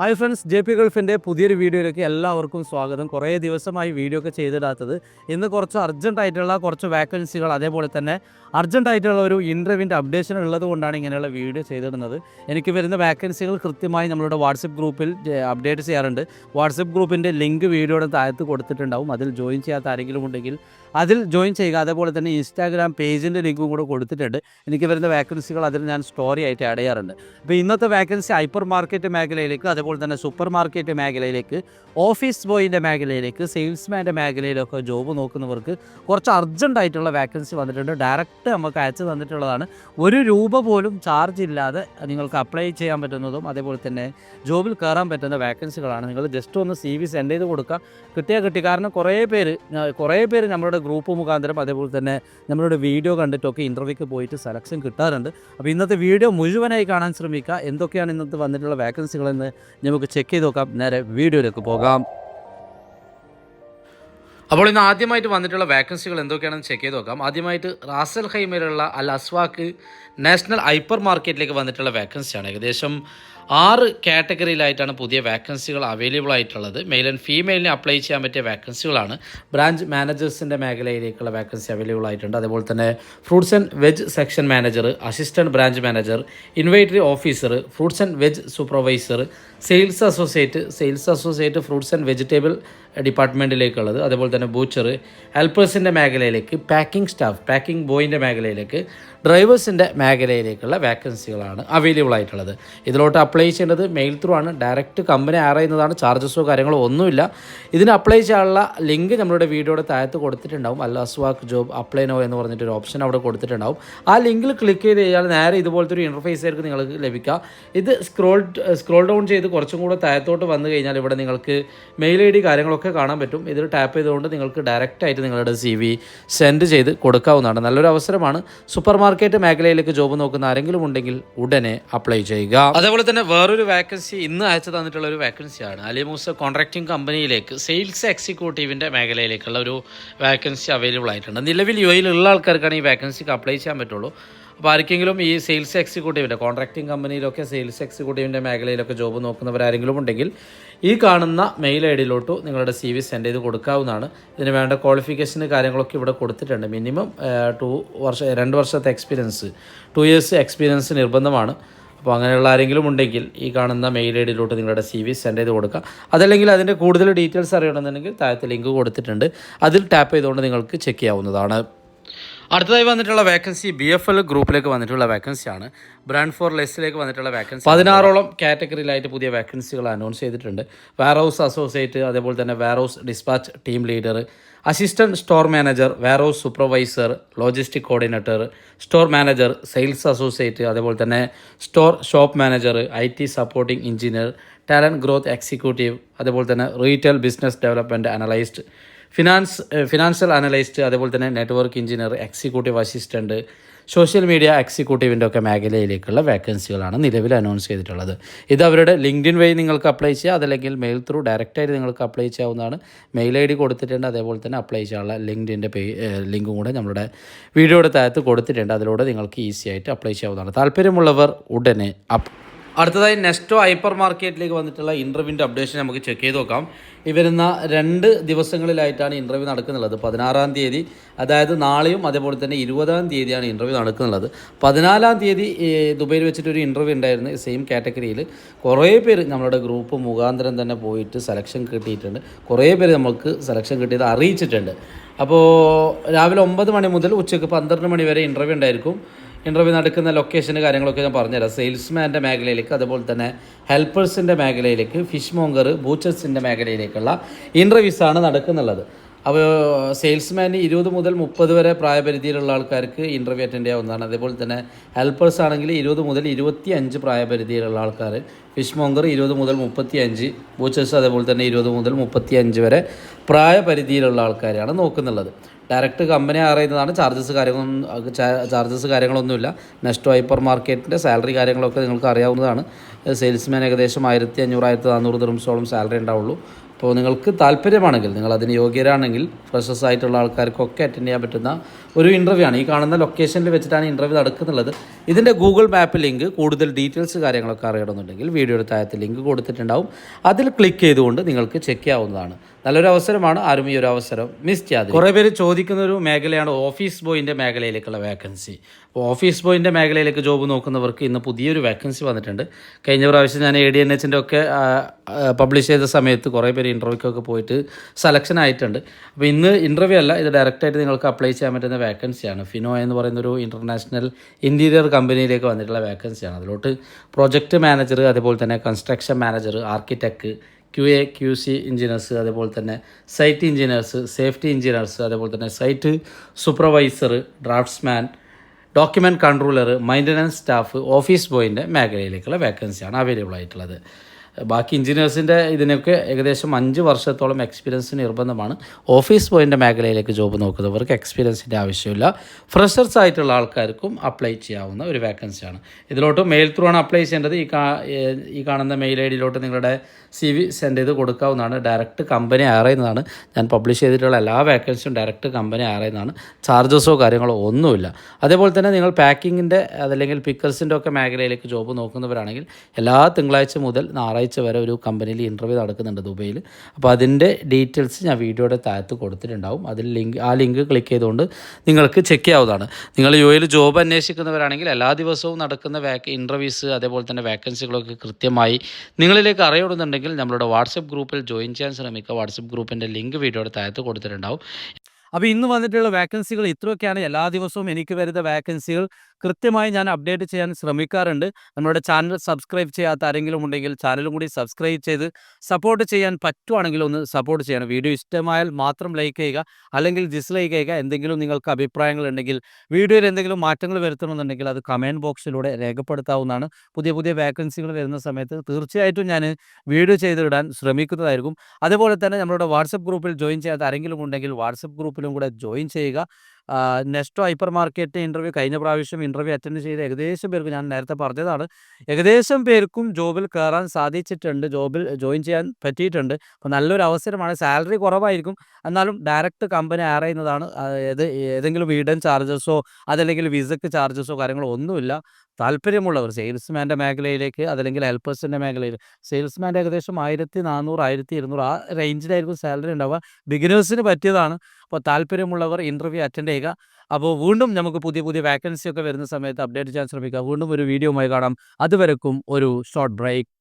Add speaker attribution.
Speaker 1: Hi friends J P ഗൾഫിന്റെ പുതിയൊരു വീഡിയോയിലേക്ക് എല്ലാവർക്കും സ്വാഗതം. കുറേ ദിവസമായി വീഡിയോ ഒക്കെ ചെയ്തിടാത്തത്. ഇന്ന് കുറച്ച് അർജന്റ് ആയിട്ടുള്ള കുറച്ച് വാക്കൻസികൾ അതേപോലെ തന്നെ അർജന്റ് ആയിട്ടുള്ള ഒരു ഇന്റർവ്യൂവിന്റെ അപ്ഡേഷൻ ഉള്ളത് കൊണ്ടാണ് ഇങ്ങനെയുള്ള വീഡിയോ ചെയ്തിടുന്നത്. എനിക്ക് വരുന്ന വാക്കൻസികൾ കൃത്യമായി നമ്മളുടെ വാട്സപ്പ് ഗ്രൂപ്പിൽ അപ്ഡേറ്റ് ചെയ്യാറുണ്ട്. വാട്സപ്പ് ഗ്രൂപ്പിന്റെ ലിങ്ക് വീഡിയോയുടെ താഴത്ത് കൊടുത്തിട്ടുണ്ടാവും. അതിൽ ജോയിൻ ചെയ്യാത്ത ആരെങ്കിലും ഉണ്ടെങ്കിൽ അതിൽ ജോയിൻ ചെയ്യുക. അതേപോലെ തന്നെ ഇൻസ്റ്റാഗ്രാം പേജിന്റെ ലിങ്കും കൂടെ കൊടുത്തിട്ടുണ്ട്. എനിക്ക് വരുന്ന വാക്കൻസികൾ അതിൽ ഞാൻ സ്റ്റോറി ആയിട്ട് ആഡ് ചെയ്യാറുണ്ട്. അപ്പോൾ ഇന്നത്തെ വാക്കൻസി ഹൈപ്പർ മാർക്കറ്റ് മേഖലയിലേക്ക് അതേപോലെ തന്നെ സൂപ്പർ മാർക്കറ്റ് മേഖലയിലേക്ക് ഓഫീസ് ബോയിന്റെ മേഖലയിലേക്ക് സെയിൽസ്മാന്റെ മേഖലയിലൊക്കെ ജോബ് നോക്കുന്നവർക്ക് കുറച്ച് അർജന്റായിട്ടുള്ള വാക്കൻസി വന്നിട്ടുണ്ട്. ഡയറക്റ്റ് നമുക്ക് അയച്ചു തന്നിട്ടുള്ളതാണ്. ഒരു രൂപ പോലും ചാർജ് ഇല്ലാതെ നിങ്ങൾക്ക് അപ്ലൈ ചെയ്യാൻ പറ്റുന്നതും അതേപോലെ തന്നെ ജോബിൽ കയറാൻ പറ്റുന്ന വേക്കൻസികളാണ് നിങ്ങൾ ജസ്റ്റ് ഒന്ന് സി വി സെൻഡ് ചെയ്ത് കൊടുക്കുക. കിട്ടിയാൽ കിട്ടി. കാരണം കുറേ പേര് കുറേ പേര് നമ്മളുടെ ഗ്രൂപ്പ് മുഖാന്തരം അതേപോലെ തന്നെ നമ്മളുടെ വീഡിയോ കണ്ടിട്ടൊക്കെ ഇന്റർവ്യൂക്ക് പോയിട്ട് സെലക്ഷൻ കിട്ടാറുണ്ട്. അപ്പോൾ ഇന്നത്തെ വീഡിയോ മുഴുവനായി കാണാൻ ശ്രമിക്കുക. എന്തൊക്കെയാണ് ഇന്നത്തെ വന്നിട്ടുള്ള വാക്കൻസികളെന്ന് നമുക്ക് ചെക്ക് ചെയ്ത് നോക്കാം. നേരെ വീഡിയോയിലേക്ക് പോകാം. അപ്പോൾ ഇന്ന് ആദ്യമായിട്ട് വന്നിട്ടുള്ള വേക്കൻസികൾ എന്തൊക്കെയാണെന്ന് ചെക്ക് ചെയ്ത് നോക്കാം. ആദ്യമായിട്ട് റാസൽ ഹൈമയിലുള്ള അൽ അസ്വാക്ക് നാഷണൽ ഹൈപ്പർ മാർക്കറ്റിലേക്ക് വന്നിട്ടുള്ള വേക്കൻസിയാണ് ഏകദേശം ആറ് കാറ്റഗറിയിലായിട്ടാണ് പുതിയ വേക്കൻസികൾ അവൈലബിൾ ആയിട്ടുള്ളത്. മെയിൽ ആൻഡ് ഫീമെയിലിന് അപ്ലൈ ചെയ്യാൻ പറ്റിയ വേക്കൻസികളാണ് ബ്രാഞ്ച് മാനേജേഴ്സിന്റെ മേഖലയിലേക്കുള്ള വേക്കൻസി അവൈലബിൾ ആയിട്ടുണ്ട്. അതുപോലെ തന്നെ fruits and veg section manager assistant branch manager inventory officer fruits and veg supervisor sales associate sales associate fruits and vegetable ഡിപ്പാർട്ട്മെന്റിലേക്കുള്ളത് അതേപോലെ തന്നെ ബൂച്ചർ ഹെൽപ്പേഴ്സിന്റെ മേഖലയിലേക്ക് പാക്കിംഗ് സ്റ്റാഫ് പാക്കിംഗ് ബോയിന്റെ മേഖലയിലേക്ക് ഡ്രൈവേഴ്സിന്റെ മേഖലയിലേക്കുള്ള വേക്കൻസികളാണ് അവൈലബിൾ ആയിട്ടുള്ളത്. ഇതിലോട്ട് അപ്ലൈ ചെയ്യേണ്ടത് മെയിൽ ത്രൂ ആണ്. ഡയറക്റ്റ് കമ്പനി അറിയുന്നതാണ് ചാർജസോ കാര്യങ്ങളോ ഒന്നുമില്ല. ഇതിന് അപ്ലൈ ചെയ്യാനുള്ള ലിങ്ക് നമ്മളുടെ വീഡിയോയുടെ താഴത്ത് കൊടുത്തിട്ടുണ്ടാവും. അല്ല അസ്വാക്ക് ജോബ് അപ്ലൈ നോ എന്ന് പറഞ്ഞിട്ട് ഒരു ഓപ്ഷൻ അവിടെ കൊടുത്തിട്ടുണ്ടാവും. ആ ലിങ്കിൽ ക്ലിക്ക് ചെയ്ത് കഴിഞ്ഞാൽ നേരെ ഇതുപോലത്തെ ഒരു ഇന്റർഫേസ് ആയിരിക്കും നിങ്ങൾക്ക് ലഭിക്കുക. ഇത് സ്ക്രോൾ സ്ക്രോൾ ഡൗൺ ചെയ്ത് കുറച്ചും കൂടെ താഴത്തോട്ട് വന്നു കഴിഞ്ഞാൽ ഇവിടെ നിങ്ങൾക്ക് മെയിൽ ഐ ഡി കാര്യങ്ങളൊക്കെ കാണാൻ പറ്റും. ഇതിൽ ടാപ്പ് ചെയ്തുകൊണ്ട് നിങ്ങൾക്ക് ഡയറക്റ്റായിട്ട് നിങ്ങളുടെ സി വി സെൻഡ് ചെയ്ത് കൊടുക്കാവുന്നതാണ്. നല്ലൊരു അവസരമാണ്. സൂപ്പർ മേഖലയിലേക്ക് ജോബ് നോക്കുന്ന ആരെങ്കിലും ഉണ്ടെങ്കിൽ ഉടനെ അപ്ലൈ ചെയ്യുക. അതേപോലെ തന്നെ വേറൊരു വാക്കൻസി ഇന്ന് അയച്ചു തന്നിട്ടുള്ള ഒരു വാക്കൻസിയാണ് അലിമൂസ കോൺട്രാക്ടിംഗ് കമ്പനിയിലേക്ക് സെയിൽസ് എക്സിക്യൂട്ടീവിന്റെ മേഖലയിലേക്കുള്ള ഒരു വാക്കൻസി അവൈലബിൾ ആയിട്ടുണ്ട്. നിലവിൽ യു എയിലുള്ള ആൾക്കാർക്കാണ് ഈ വാക്കൻസിക്ക് അപ്ലൈ ചെയ്യാൻ പറ്റുള്ളൂ. അപ്പോൾ ആർക്കെങ്കിലും ഈ സെയിൽസ് എക്സിക്യൂട്ടീവിന്റെ കോൺട്രാക്ടിംഗ് കമ്പനിയിലൊക്കെ സെയിൽസ് എക്സിക്യൂട്ടീവിന്റെ മേഖലയിലൊക്കെ ജോബ് നോക്കുന്നവരാരെങ്കിലും ഉണ്ടെങ്കിൽ ഈ കാണുന്ന മെയിൽ ഐ ഡിയിലോട്ട് നിങ്ങളുടെ സി വി സെൻഡ് ചെയ്ത് കൊടുക്കാവുന്നതാണ്. ഇതിന് വേണ്ട ക്വാളിഫിക്കേഷന് കാര്യങ്ങളൊക്കെ ഇവിടെ കൊടുത്തിട്ടുണ്ട്. മിനിമം ടു വർഷ രണ്ട് വർഷത്തെ എക്സ്പീരിയൻസ് ടു ഇയേഴ്സ് എക്സ്പീരിയൻസ് നിർബന്ധമാണ്. അപ്പോൾ അങ്ങനെയുള്ള ആരെങ്കിലും ഉണ്ടെങ്കിൽ ഈ കാണുന്ന മെയിൽ ഐ ഡിയിലോട്ട് നിങ്ങളുടെ സി വി സെൻഡ് ചെയ്ത് കൊടുക്കുക അതല്ലെങ്കിൽ അതിന്റെ കൂടുതൽ ഡീറ്റെയിൽസ് അറിയണമെന്നുണ്ടെങ്കിൽ താഴത്തെ ലിങ്ക് കൊടുത്തിട്ടുണ്ട്. അതിൽ ടാപ്പ് ചെയ്തുകൊണ്ട് നിങ്ങൾക്ക് ചെക്ക് ചെയ്യാവുന്നതാണ്. അടുത്തതായി വന്നിട്ടുള്ള വേക്കൻസി ബി എഫ് എൽ ഗ്രൂപ്പിലേക്ക് വന്നിട്ടുള്ള വേക്കൻസിയാണ് ബ്രാൻഡ് ഫോർ ലെസ്സിലേക്ക് വന്നിട്ടുള്ള വേക്കൻസി പതിനാറോളം കാറ്റഗറിയിലായിട്ട് പുതിയ വേക്കൻസികൾ അനൗൺസ് ചെയ്തിട്ടുണ്ട്. വെയർ ഹൗസ് അസോസിയേറ്റ് അതേപോലെ തന്നെ warehouse dispatch team leader assistant store manager warehouse supervisor logistic coordinator store manager sales associate അതേപോലെ തന്നെ store shop manager I T supporting engineer talent growth executive അതേപോലെ തന്നെ retail business development analysed finance financial analyst അതേപോലെ തന്നെ network engineer executive assistant social media എക്സിക്യൂട്ടീവിന്റെ ഒക്കെ മേഖലയിലേക്കുള്ള വേക്കൻസികളാണ് നിലവിൽ announce ചെയ്തിട്ടുള്ളത്. ഇത് അവരുടെ ലിങ്ക്ഡിൻ വഴി നിങ്ങൾക്ക് അപ്ലൈ ചെയ്യാം. അതല്ലെങ്കിൽ മെയിൽ ത്രൂ ഡയറക്റ്റായിട്ട് നിങ്ങൾക്ക് അപ്ലൈ ചെയ്യാവുന്നതാണ്. മെയിൽ ഐ ഡി കൊടുത്തിട്ടുണ്ട്. അതേപോലെ തന്നെ അപ്ലൈ ചെയ്യാനുള്ള ലിങ്ക്ഡിന്റെ പേ ലിങ്കും കൂടെ നമ്മുടെ വീഡിയോയുടെ താഴത്ത് കൊടുത്തിട്ടുണ്ട്. അതിലൂടെ നിങ്ങൾക്ക് ഈസി ആയിട്ട് അപ്ലൈ ചെയ്യാവുന്നതാണ്. താല്പര്യമുള്ളവർ ഉടനെ അപ്പ് അടുത്തതായി നെസ്റ്റോ ഹൈപ്പർ മാർക്കറ്റിലേക്ക് വന്നിട്ടുള്ള ഇന്റർവ്യൂവിന്റെ അപ്ഡേഷൻ നമുക്ക് ചെക്ക് ചെയ്ത് നോക്കാം. ഈ രണ്ട് ദിവസങ്ങളിലായിട്ടാണ് ഇന്റർവ്യൂ നടക്കുന്നുള്ളത്. പതിനാറാം തീയതി അതായത് നാളെയും അതേപോലെ തന്നെ ഇരുപതാം തീയതിയാണ് ഇന്റർവ്യൂ നടക്കുന്നുള്ളത്. പതിനാലാം തീയതി ദുബൈയിൽ വെച്ചിട്ട് ഒരു ഇന്റർവ്യൂ ഉണ്ടായിരുന്നു സെയിം കാറ്റഗറിയിൽ കുറേ പേര് നമ്മുടെ ഗ്രൂപ്പ് മുഖാന്തരം തന്നെ പോയിട്ട് സെലക്ഷൻ കിട്ടിയിട്ടുണ്ട്. കുറേ പേര് നമുക്ക് സെലക്ഷൻ കിട്ടിയത് അറിയിച്ചിട്ടുണ്ട്. അപ്പോൾ രാവിലെ ഒമ്പത് മണി മുതൽ ഉച്ചയ്ക്ക് പന്ത്രണ്ട് മണി വരെ ഇന്റർവ്യൂ ഉണ്ടായിരിക്കും. ഇന്റർവ്യൂ നടക്കുന്ന ലൊക്കേഷന് കാര്യങ്ങളൊക്കെ ഞാൻ പറഞ്ഞുതരാം. സെയിൽസ്മാന്റെ മേഖലയിലേക്ക് അതുപോലെ തന്നെ ഹെൽപ്പേഴ്സിന്റെ മേഖലയിലേക്ക് ഫിഷ് മോങ്കർ ബൂച്ചേഴ്സിന്റെ മേഖലയിലേക്കുള്ള ഇന്റർവ്യൂസാണ് നടക്കുന്നുള്ളത്. അപ്പോൾ സെയിൽസ്മാൻ ഇരുപത് മുതൽ മുപ്പത് വരെ പ്രായപരിധിയിലുള്ള ആൾക്കാർക്ക് ഇന്റർവ്യൂ അറ്റൻഡ് ചെയ്യാവുന്നതാണ്. അതേപോലെ തന്നെ ഹെൽപ്പേഴ്സ് ആണെങ്കിൽ ഇരുപത് മുതൽ ഇരുപത്തി അഞ്ച് പ്രായപരിധിയിലുള്ള ആൾക്കാർ ഫിഷ് മോങ്കർ ഇരുപത് മുതൽ മുപ്പത്തി അഞ്ച് ബൂച്ചേഴ്സ് അതേപോലെ തന്നെ ഇരുപത് മുതൽ മുപ്പത്തി അഞ്ച് വരെ പ്രായപരിധിയിലുള്ള ആൾക്കാരെയാണ് നോക്കുന്നുള്ളത്. ഡയറക്റ്റ് കമ്പനി അറിയുന്നതാണ് ചാർജസ് കാര്യങ്ങളൊന്നും ചാർജസ് കാര്യങ്ങളൊന്നുമില്ല. നെക്സ്റ്റ് ഹൈപ്പർ മാർക്കറ്റിന്റെ സാലറി കാര്യങ്ങളൊക്കെ നിങ്ങൾക്ക് അറിയാവുന്നതാണ്. സെയിൽസ്മാൻ ഏകദേശം ആയിരത്തി അഞ്ഞൂറ് ആയിരത്തി നാനൂറ് ദിറംസോളം സാലറി ഉണ്ടാവുള്ളൂ. അപ്പോൾ നിങ്ങൾക്ക് താല്പര്യമാണെങ്കിൽ നിങ്ങൾ അതിന് യോഗ്യരാണെങ്കിൽ ഫ്രഷേഴ്സ് ആയിട്ടുള്ള ആൾക്കാർക്കൊക്കെ അറ്റൻഡ് ചെയ്യാൻ പറ്റുന്ന ഒരു ഇന്റർവ്യൂ ആണ്. ഈ കാണുന്ന ലൊക്കേഷനിൽ വെച്ചിട്ടാണ് ഇന്റർവ്യൂ നടക്കുന്നുള്ളത്. ഇതിന്റെ ഗൂഗിൾ മാപ്പ് ലിങ്ക് കൂടുതൽ ഡീറ്റെയിൽസ് കാര്യങ്ങളൊക്കെ അറിയണമെന്നുണ്ടെങ്കിൽ വീഡിയോയുടെ താഴത്ത് ലിങ്ക് കൊടുത്തിട്ടുണ്ടാവും. അതിൽ ക്ലിക്ക് ചെയ്തുകൊണ്ട് നിങ്ങൾക്ക് ചെക്ക് ചെയ്യാവുന്നതാണ്. നല്ലൊരു അവസരമാണ് ആരും ഈ ഒരു അവസരം മിസ് ചെയ്യാതെ കുറേ പേര് ചോദിക്കുന്ന ഒരു മേഖലയാണ് ഓഫീസ് ബോയിന്റെ മേഖലയിലേക്കുള്ള വേക്കൻസി അപ്പോൾ ഓഫീസ് ബോയിന്റെ മേഖലയിലേക്ക് ജോബ് നോക്കുന്നവർക്ക് ഇന്ന് പുതിയൊരു വേക്കൻസി വന്നിട്ടുണ്ട്. കഴിഞ്ഞ പ്രാവശ്യം ഞാൻ എ ഡി എൻ എച്ചിന്റെ ഒക്കെ പബ്ലിഷ് ചെയ്ത സമയത്ത് കുറേ പേര് ഇന്റർവ്യൂക്കൊക്കെ പോയിട്ട് സെലക്ഷൻ ആയിട്ടുണ്ട്. അപ്പോൾ ഇന്ന് ഇന്റർവ്യൂ അല്ല ഇത് ഡയറക്റ്റായിട്ട് നിങ്ങൾക്ക് അപ്ലൈ ചെയ്യാൻ പറ്റുന്ന വേക്കൻസിയാണ് ഫിനോ എന്ന് പറയുന്ന ഒരു ഇന്റർനാഷണൽ ഇന്റീരിയർ കമ്പനിയിലേക്ക് വന്നിട്ടുള്ള വേക്കൻസിയാണ് അതിലോട്ട് പ്രൊജക്റ്റ് മാനേജർ അതുപോലെ തന്നെ construction manager architect Q A Q C engineers അതേപോലെ തന്നെ സൈറ്റ് എഞ്ചിനീയേഴ്സ് സേഫ്റ്റി എഞ്ചിനീയേഴ്സ് അതേപോലെ തന്നെ site supervisor draftsman document controller maintenance staff office ബോയിന്റെ മേഖലയിലേക്കുള്ള വേക്കൻസിയാണ് അവൈലബിൾ ആയിട്ടുള്ളത്. ബാക്കി എഞ്ചിനീയേഴ്സിന്റെ ഇതിനൊക്കെ ഏകദേശം അഞ്ച് വർഷത്തോളം എക്സ്പീരിയൻസ് നിർബന്ധമാണ്. ഓഫീസ് പോയിന്റെ മേഖലയിലേക്ക് ജോബ് നോക്കുന്നവർക്ക് എക്സ്പീരിയൻസിന്റെ ആവശ്യമില്ല. ഫ്രഷേഴ്സ് ആയിട്ടുള്ള ആൾക്കാർക്കും അപ്ലൈ ചെയ്യാവുന്ന ഒരു വേക്കൻസിയാണ് ഇതിലോട്ട് മെയിൽ ത്രൂ ആണ് അപ്ലൈ ചെയ്യേണ്ടത്. ഈ ഈ കാണുന്ന മെയിൽ ഐ ഡിയിലോട്ട് നിങ്ങളുടെ സി വി സെൻഡ് ചെയ്ത് കൊടുക്കാവുന്നതാണ്. ഡയറക്റ്റ് കമ്പനി അറിയുന്നതാണ് ഞാൻ പബ്ലിഷ് ചെയ്തിട്ടുള്ള എല്ലാ വേക്കൻസിയും ഡയറക്റ്റ് കമ്പനി അറിയുന്നതാണ് ചാർജസോ കാര്യങ്ങളോ ഒന്നുമില്ല. അതേപോലെ തന്നെ നിങ്ങൾ പാക്കിങ്ങിന്റെ അതല്ലെങ്കിൽ പിക്കേഴ്സിന്റെ ഒക്കെ മേഖലയിലേക്ക് ജോബ് നോക്കുന്നവരാണെങ്കിൽ എല്ലാ തിങ്കളാഴ്ച മുതൽ ഞായറാഴ്ച വരെ ഒരു കമ്പനിയിൽ ഇന്റർവ്യൂ നടക്കുന്നുണ്ട് ദുബൈയിൽ. അപ്പോൾ അതിന്റെ ഡീറ്റെയിൽസ് ഞാൻ വീഡിയോയുടെ താഴത്ത് കൊടുത്തിട്ടുണ്ടാവും. അതിൽ ലിങ്ക് ആ ലിങ്ക് ക്ലിക്ക് ചെയ്തുകൊണ്ട് നിങ്ങൾക്ക് ചെക്ക് ചെയ്യാവുന്നതാണ്. നിങ്ങൾ യു എയിൽ ജോബ് അന്വേഷിക്കുന്നവരാണെങ്കിൽ എല്ലാ ദിവസവും നടക്കുന്ന വാക്ക് ഇന്റർവ്യൂസ് അതേപോലെ തന്നെ വേക്കൻസികളൊക്കെ കൃത്യമായി നിങ്ങളിലേക്ക് അറിയണമെന്നുണ്ടെങ്കിൽ നമ്മളുടെ വാട്സപ്പ് ഗ്രൂപ്പിൽ ജോയിൻ ചെയ്യാൻ ശ്രമിക്കുക. വാട്സപ്പ് ഗ്രൂപ്പിന്റെ ലിങ്ക് വീഡിയോയുടെ താഴത്ത് കൊടുത്തിട്ടുണ്ടാവും. അപ്പോൾ ഇന്ന് വന്നിട്ടുള്ള വേക്കൻസികൾ ഇത്രയൊക്കെയാണ്. എല്ലാ ദിവസവും എനിക്ക് വരുന്ന വേക്കൻസികൾ കൃത്യമായി ഞാൻ അപ്ഡേറ്റ് ചെയ്യാൻ ശ്രമിക്കാറുണ്ട്. നമ്മുടെ ചാനൽ സബ്സ്ക്രൈബ് ചെയ്യാത്ത ആരെങ്കിലും ഉണ്ടെങ്കിൽ ചാനലും കൂടി സബ്സ്ക്രൈബ് ചെയ്ത് സപ്പോർട്ട് ചെയ്യാൻ പറ്റുവാണെങ്കിൽ ഒന്ന് സപ്പോർട്ട് ചെയ്യണം. വീഡിയോ ഇഷ്ടമായാൽ മാത്രം ലൈക്ക് ചെയ്യുക. അല്ലെങ്കിൽ ഡിസ്ലൈക്ക് ചെയ്യുക. എന്തെങ്കിലും നിങ്ങൾക്ക് അഭിപ്രായങ്ങൾ ഉണ്ടെങ്കിൽ വീഡിയോയിൽ എന്തെങ്കിലും മാറ്റങ്ങൾ വരുത്തണമെന്നുണ്ടെങ്കിൽ അത് കമന്റ് ബോക്സിലൂടെ രേഖപ്പെടുത്താവുന്നതാണ്. പുതിയ പുതിയ വേക്കൻസികൾ വരുന്ന സമയത്ത് തീർച്ചയായിട്ടും ഞാൻ വീഡിയോ ചെയ്തിടാൻ ശ്രമിക്കുന്നതായിരിക്കും. അതുപോലെ തന്നെ നമ്മുടെ വാട്സപ്പ് ഗ്രൂപ്പിൽ ജോയിൻ ചെയ്യാത്ത ആരെങ്കിലും ഉണ്ടെങ്കിൽ വാട്സപ്പ് ഗ്രൂപ്പിലും കൂടെ ജോയിൻ ചെയ്യുക. നെസ്റ്റോ ഹൈപ്പർ മാർക്കറ്റ് ഇന്റർവ്യൂ കഴിഞ്ഞ പ്രാവശ്യം ഇന്റർവ്യൂ അറ്റൻഡ് ചെയ്ത ഏകദേശം പേർക്ക് ഞാൻ നേരത്തെ പറഞ്ഞതാണ്. ഏകദേശം പേർക്കും ജോബിൽ കയറാൻ സാധിച്ചിട്ടുണ്ട് ജോബിൽ ജോയിൻ ചെയ്യാൻ പറ്റിയിട്ടുണ്ട്. അപ്പോൾ നല്ലൊരു അവസരമാണ്. സാലറി കുറവായിരിക്കും. എന്നാലും ഡയറക്റ്റ് കമ്പനി അറിയുന്നതാണ് ഏത് ഏതെങ്കിലും വീടൻ ചാർജസോ അതല്ലെങ്കിൽ വിസക്ക് ചാർജസോ കാര്യങ്ങളോ ഒന്നുമില്ല. താല്പര്യമുള്ളവർ സെയിൽസ്മാന്റെ മേഖലയിലേക്ക് അതല്ലെങ്കിൽ ഹെൽപ്പേഴ്സിന്റെ മേഖലയിൽ. സെയിൽസ്മാന്റെ ഏകദേശം ആയിരത്തി നാനൂറ് ആയിരത്തി ഇരുന്നൂറ് ആ റേഞ്ചിലായിരിക്കും സാലറി ഉണ്ടാവുക. ബിഗിനേഴ്സിന് പറ്റിയതാണ്. അപ്പോൾ താല്പര്യമുള്ളവർ ഇന്റർവ്യൂ അറ്റൻഡ് ചെയ്യുക. അപ്പോൾ വീണ്ടും നമുക്ക് പുതിയ പുതിയ വാക്കൻസി ഒക്കെ വരുന്ന സമയത്ത് അപ്ഡേറ്റ് ചെയ്യാൻ ശ്രമിക്കുക. വീണ്ടും ഒരു വീഡിയോയുമായി കാണാം. അതുവരെക്കും ഒരു ഷോർട്ട് ബ്രേക്ക്.